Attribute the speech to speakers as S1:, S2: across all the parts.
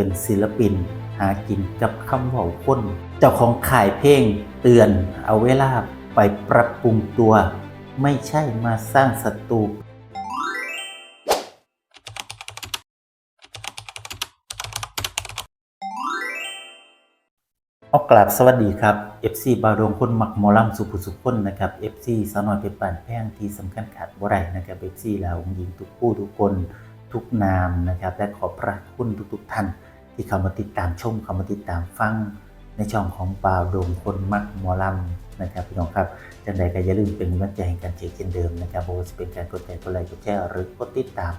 S1: เป็นศิลปินหากินกับคำเว่าคน เจ้าของขายเพลงเตือนเอาเวลาไปปรับปรุงตัว ไม่ใช่มาสร้างศัตรูออกกราบสวัสดีครับ FC บาวดงคนหมักมอลำสุขุสุขคนนะครับ FC สาวน้อยเป็นป่านแพงที่สำคัญขาดบ่ได้นะครับ FC ลาวองค์หญิงทุกผู้ทุกคนทุกนามนะครับและขอบพระคุณทุกๆท่าน ที่เข้ามาติดตามชมเข้ามาติดตามฟังในช่องของบาวดงคนมักมอลำนะครับพี่น้องครับจังใดก็อย่าลืมเป็นกำลังใจให้กันเช่นเช่นเดิมนะครับบ่าจะเป็นการกดไลค์กดไลค์กดแชร์หรือกดติดตาม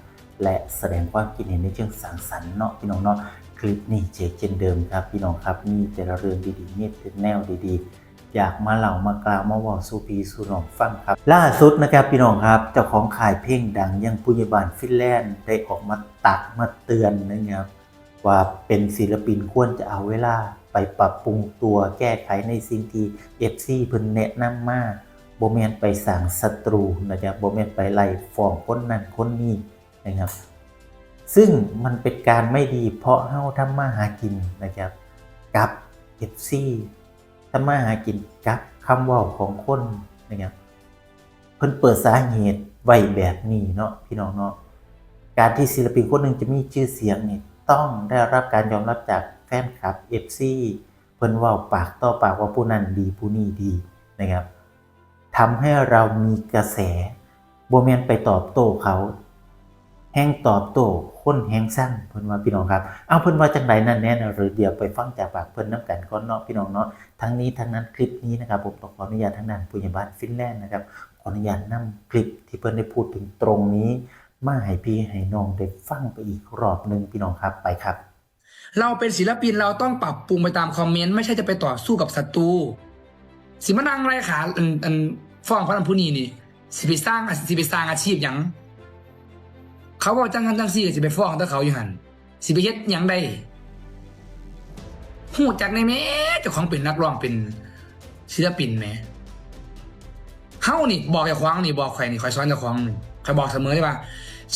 S1: และแสดงความคิดเห็นในเชิงสังสรรค์เนาะพี่น้องเนาะคลิปนี้เจเช่นเดิมครับพี่น้องครับมีแต่ละเรื่องดีๆมีแต่แนวดีๆ อยากมาเล่ามากล่าวมาว่าสู่พีสู่น้องฟังครับ ล่าสุดนะครับพี่น้องครับเจ้าของขายเพลงดังยังปุญญบาลฟินแลนด์ได้ออกมาตักมาเตือนนะครับ ว่าเป็นศิลปินควรจะเอาเวลาไปปรับปรุงตัวแก้ไขในสิ่งที่ FC เพิ่นแนะนำมาโบ่แมนไปสร้างศัตรูนะครับบ่แมนไปไล่ฟ้องคนนั้นคนนี้นะครับซึ่งมันเป็นการไม่ดีเพราะเฮาทำมาหากินนะครับกับ FC ทำมาหากินกับคำว่าของคนนะครับเพิ่นเปิดสาเหตุไว้แบบนี้เนาะพี่น้องเนาะการที่ศิลปินคนหนึ่งจะมีชื่อเสียงเนี่ย ต้องได้รับการยอมรับจากแฟนคลับ FC เพิ่นว่าปากต่อปากว่าผู้นั้นดีผู้นี้ดีนะครับทำให้เรามีกระแสโบแมนไปตอบโต้เขา แห้งตอบโต้คนแห้งสั้นเพิ่นว่าพี่น้องครับ เอาเพิ่นว่าจังไดนั่นแน่นหรือเดี๋ยวไปฟังจากปากเพิ่นน้ำกันก่อนเนาะพี่น้องเนาะทั้งนี้ทั้งนั้นคลิปนี้นะครับผมต้องขออนุญาตทั้งนั้นผู้ใหญ่บ้านฟินแลนด์นะครับขออนุญาตนำคลิปที่เพิ่นได้พูดถึงตรงนี้ มาให้พี่ให้น้องได้ฟังไปอีกรอบหนึ่งพี่น้องครับไปครับ
S2: เราเป็นศิลปินเราต้องปรับปรุงไปตามคอมเมนต์ไม่ใช่จะไปต่อสู้กับศัตรูสิมานังไรขาอันอันฟ้องพระนันผู้นี้นี่สิไปสร้างสิไปสร้างอาชีพหยังเขาบอกจังกันจังซี่สิไปฟ้องแต่เขาอยู่หันสิไปเฮ็ดหยังได้หูจักในแม่เจ้าของเป็นนักร้องเป็นศิลปินแหมเฮานี่บอกเจ้าของนี่บอกใครนี่คอยสอนเจ้าของนี่คอยบอกเสมอเลยว่า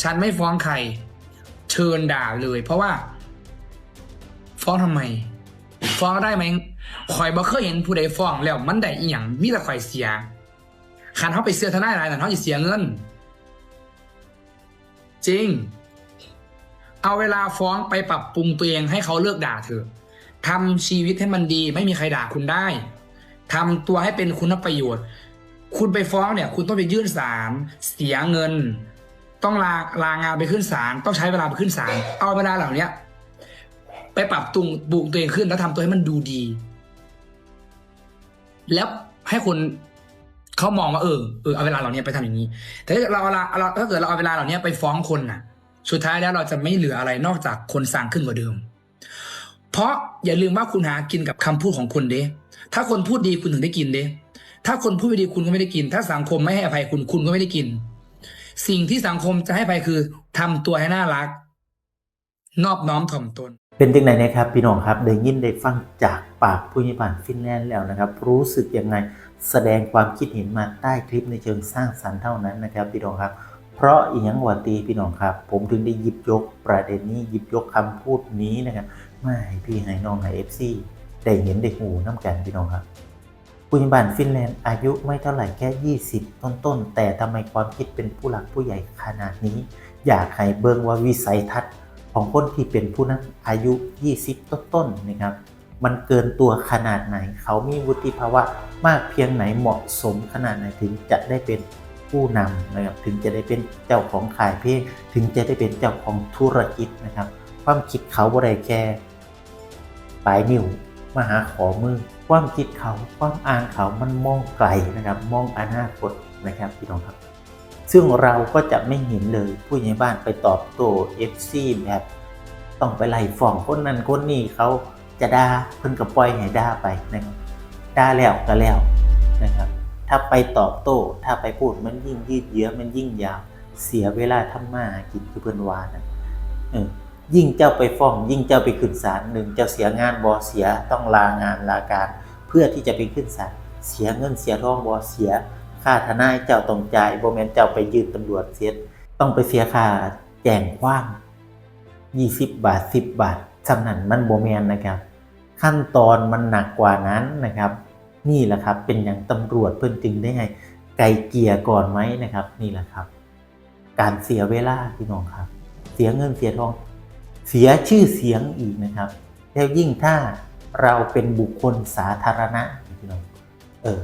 S2: ฉันไม่ฟ้องใคร เชิญด่าเลย เพราะว่า ฟ้องทำไม ฟ้องได้ไหมข่อยบ่เคยเห็นผู้ใดฟ้องแล้วมันได้อีหยังมีแต่ข่อยเสียคันเขาไปเสียทนายหลายนั่นเขาจะเสียเงิน จริง เอาเวลาฟ้องไปปรับปรุงตัวเองให้เขาเลิกด่าเถอะทำชีวิตให้มันดี ไม่มีใครด่าคุณได้ทำตัวให้เป็นคุณประโยชน์ คุณไปฟ้องเนี่ย คุณต้องไปยื่นศาลเสียเงิน ต้องลาลางานไปขึ้นศาลต้องใช้เวลาไปขึ้นศาลเอาเวลาเหล่านี้ไปปรับปรุงปรุงตัวเองขึ้นแล้วทำตัวให้มันดูดี แล้วให้คนเขามองว่าเออเออเอาเวลาเหล่านี้ไปทำอย่างนี้ แต่ถ้าเราเอาเวลาเราถ้าเกิดเราเอาเวลาเหล่านี้ไปฟ้องคนน่ะ สุดท้ายแล้วเราจะไม่เหลืออะไรนอกจากคนสั่งขึ้นกว่าเดิม เพราะอย่าลืมว่าคุณหากินกับคำพูดของคนเด้ถ้าคนพูดดีคุณถึงได้กินเด้ถ้าคนพูดไม่ดีคุณก็ไม่ได้กิน ถ้าสังคมไม่ให้อภัยคุณคุณก็ไม่ได้กิน สิ่งที่สังคมจะให้อภัยคือทำตัวให้น่ารัก นอบน้อมถ่อมตน
S1: เป็นจังไดนะครับ พี่น้องครับได้ยินได้ฟังจากปากผู้ใหญ่บ้านฟินแลนด์แล้วนะครับ รู้สึกยังไงแสดงความคิดเห็นมาใต้คลิปในเชิงสร้างสรรค์เท่านั้นนะครับ พี่น้องครับ เพราะอีหยังวัตีพี่น้องครับ ผมถึงได้หยิบยกประเด็นนี้หยิบยกคำพูดนี้นะครับมาให้พี่ให้น้องให้เอฟซีได้เห็นได้หูน้ำกันพี่น้องครับ ผู้ใหญ่บ้านฟินแลนด์อายุไม่เท่าไหร่แค่ 20 ต้นๆ แต่ทำไมความคิดเป็นผู้หลักผู้ใหญ่ขนาดนี้ อยากให้เบิ่งว่าวิสัยทัศน์ของคนที่เป็นผู้นั้นอายุ 20 ต้นๆนะครับมันเกินตัวขนาดไหน เขามีวุฒิภาวะมากเพียงไหนเหมาะสมขนาดไหนถึงจะได้เป็นผู้นำนะครับถึงจะได้เป็นเจ้าของขายเพลงถึงจะได้เป็นเจ้าของธุรกิจนะครับ ความคิดเขาบ่ได้แค่ปลายนิ้ว มาหาขอมือ ความคิดเขาความอ่านเขามันมองไกลนะครับ มองอนาคตนะครับพี่น้องครับ ซึ่งเราก็จะไม่เห็นเลยผู้ใหญ่บ้านไปตอบโต้ FC แบบต้องไปไล่ฟ้องคนนั้นคนนี้เขาจะด่าเพิ่นก็ปล่อยให้ด่าไปนะครับด่าแล้วก็แล้วนะครับ ถ้าไปตอบโต้ ถ้าไปพูดมันยิ่งยืดเยื้อมันยิ่งยาวเสียเวลาทำมาหากินคือเพิ่นวานะ ยิ่งเจ้าไปฟ้อง ยิ่งเจ้าไปขึ้นศาลหนึ่งเจ้าเสียงานบ่เสียต้องลางานลาการ เพื่อที่จะไปขึ้นศาลเสียเงินเสียทองบ่เสีย ค่าทนายเจ้าต้องจ่ายบ่แม่นเจ้าไปยืนตำรวจเสียต้องไปเสียค่าแจ้งความ20 บาท 10 บาทสำนันมันโบแมนนะครับ ขั้นตอนมันหนักกว่านั้นนะครับ นี่แหละครับเป็นอย่างตำรวจเพิ่นจึงได้ให้ไกลเกียก่อนไหมนะครับ นี่แหละครับ การเสียเวลาพี่น้องครับ เสียเงินเสียทอง เสียชื่อเสียงอีกนะครับ แล้วยิ่งถ้าเราเป็นบุคคลสาธารณะพี่น้องเออ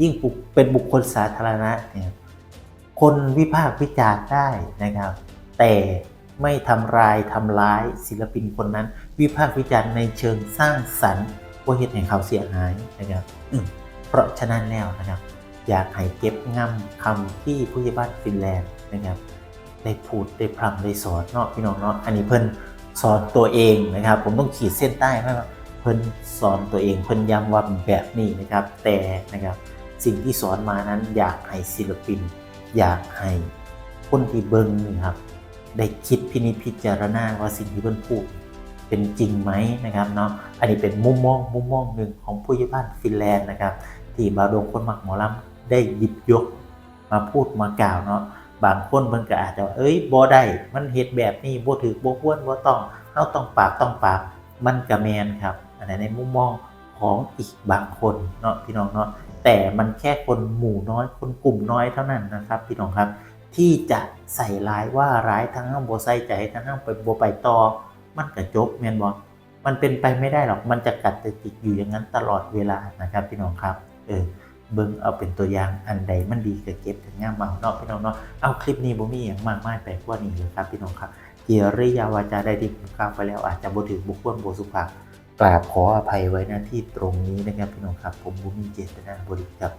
S1: ยิ่งเป็นบุคคลสาธารณะเนี่ยคนวิพากษ์วิจารณ์ได้นะครับ แต่ไม่ทำลายทำร้ายศิลปินคนนั้น วิพากษ์วิจารณ์ในเชิงสร้างสรรค์ว่าเหตุแห่งเขาเสียหายนะครับเพราะฉะนั้นแล้วนะครับ อยากให้เก็บง่ำคำที่ผู้ใหญ่บ้านฟินแลนด์นะครับได้พูดได้พร่ำได้สอนเนาะพี่น้องเนาะอันนี้เพิ่น สอนตัวเองนะครับ ผมต้องขีดเส้นใต้ไว้ว่าเพิ่นสอนตัวเองเพิ่นย้ำว่าแบบนี้นะครับ แต่นะครับสิ่งที่สอนมานั้นอยากให้ศิลปิน อยากให้คนที่เบิ้งนี่ครับได้คิดพินิจพิจารณาว่าสิ่งที่เพิ่นพูดเป็นจริงไหมนะครับเนาะอันนี้เป็นมุมมองมุมมองหนึ่งของผู้ใหญ่บ้านฟินแลนด์นะครับ ที่บาดงคนหมักหมอลำได้หยิบยกมาพูดมากล่าวเนาะ บางคนมันก็อาจจะว่าเอ้ยบ่ได้มันเฮ็ดแบบนี้บ่ถือบ่ควรบ่ต้องเฮาต้องปาบต้องปาบมันก็แมนครับ อันนั้ในมุมมองของอีกบางคนเนาะพี่น้องเนาะแต่มันแค่คนหมู่น้อยคนกลุ่มน้อยเท่านั้นนะครับ พี่น้องครับ ที่จะใส่ร้ายว่าร้ายทั้งห้างบ่ใส่ใจทั้งห้างไปบ่ไปต่อมันก็จบแม่นบ่มันเป็นไปไม่ได้หรอกมันจะกัดจะติดอยู่อย่างนั้นตลอดเวลานะครับ พี่น้องครับเออ เบิ่งเอาเป็นตัวอย่างอันใดมันดีก็เก็บถึงง่ามมาเนาะพี่น้องเนาะเอาคลิปนี้บ่มีอย่างมากมายไปกว่านี้เลยครับพี่น้องครับเกียริยาวาจาใดที่ผมกล่าวไปแล้วอาจจะบ่ถึงบุคคลบ่สุภาพกราบขออภัยไว้นะที่ตรงนี้นะครับพี่น้องครับ ผมบ่มีเจตนาบริกับ